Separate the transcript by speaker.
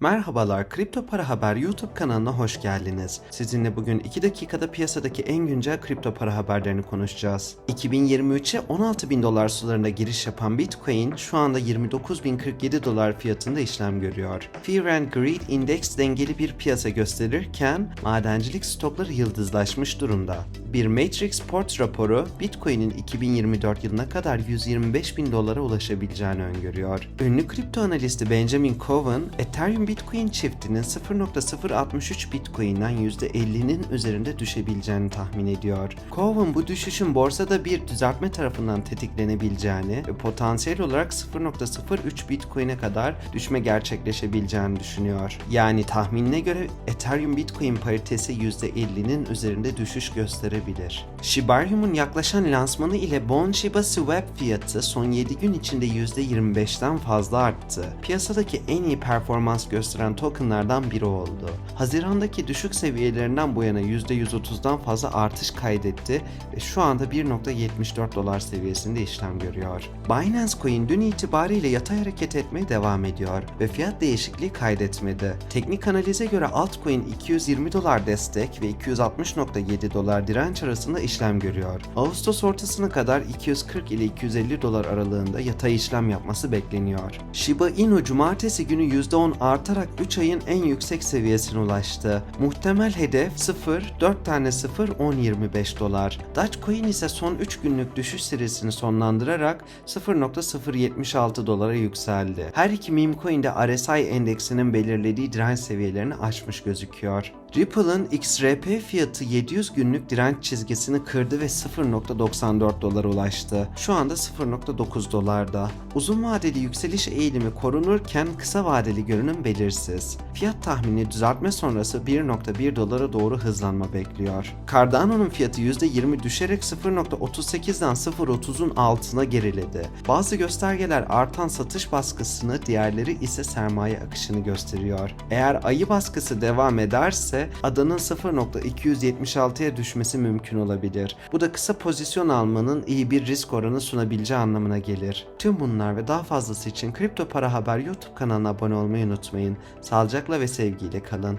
Speaker 1: Merhabalar, Kripto Para Haber YouTube kanalına hoş geldiniz. Sizinle bugün 2 dakikada piyasadaki en güncel kripto para haberlerini konuşacağız. 2023'e 16 bin dolar sularında giriş yapan Bitcoin şu anda 29.047 dolar fiyatında işlem görüyor. Fear and Greed Index dengeli bir piyasa gösterirken madencilik stokları yıldızlaşmış durumda. Bir Matrix Ports raporu Bitcoin'in 2024 yılına kadar 125 bin dolara ulaşabileceğini öngörüyor. Ünlü kripto analisti Benjamin Cohen, Ethereum Bitcoin çiftinin 0.063 Bitcoin'den %50'nin üzerinde düşebileceğini tahmin ediyor. Cohen bu düşüşün borsada bir düzeltme tarafından tetiklenebileceğini ve potansiyel olarak 0.03 Bitcoin'e kadar düşme gerçekleşebileceğini düşünüyor. Yani tahminine göre Ethereum Bitcoin paritesi %50'nin üzerinde düşüş gösterebilir. Shiba Inu'nun yaklaşan lansmanı ile Bon Shiba Swap fiyatı son 7 gün içinde %25'ten fazla arttı. Piyasadaki en iyi performans gösteren tokenlardan biri oldu. Hazirandaki düşük seviyelerinden bu yana %130'dan fazla artış kaydetti ve şu anda 1.74 dolar seviyesinde işlem görüyor. Binance Coin dün itibariyle yatay hareket etmeye devam ediyor ve fiyat değişikliği kaydetmedi. Teknik analize göre altcoin 220 dolar destek ve 260.7 dolar direnç arasında işlem görüyor. Ağustos ortasına kadar 240 ile 250 dolar aralığında yatay işlem yapması bekleniyor. Shiba Inu cumartesi günü %10 artarak 3 ayın en yüksek seviyesine ulaştı. Muhtemel hedef 0, 4 tane 0, 10.25 dolar. Dogecoin ise son 3 günlük düşüş serisini sonlandırarak 0.076 dolara yükseldi. Her iki meme coin de RSI endeksinin belirlediği direnç seviyelerini aşmış gözüküyor. Ripple'ın XRP fiyatı 700 günlük direnç çizgisini kırdı ve 0.94 dolara ulaştı. Şu anda 0.9 dolarda. Uzun vadeli yükseliş eğilimi korunurken kısa vadeli görünüm belirsiz. Fiyat tahmini düzeltme sonrası 1.1 dolara doğru hızlanma bekliyor. Cardano'nun fiyatı %20 düşerek 0.38'den 0.30'un altına geriledi. Bazı göstergeler artan satış baskısını, diğerleri ise sermaye akışını gösteriyor. Eğer ayı baskısı devam ederse adanın 0.276'ya düşmesi mümkün olabilir. Bu da kısa pozisyon almanın iyi bir risk oranı sunabileceği anlamına gelir. Tüm bunlar ve daha fazlası için Kripto Para Haber YouTube kanalına abone olmayı unutmayın. Sağlıcakla ve sevgiyle kalın.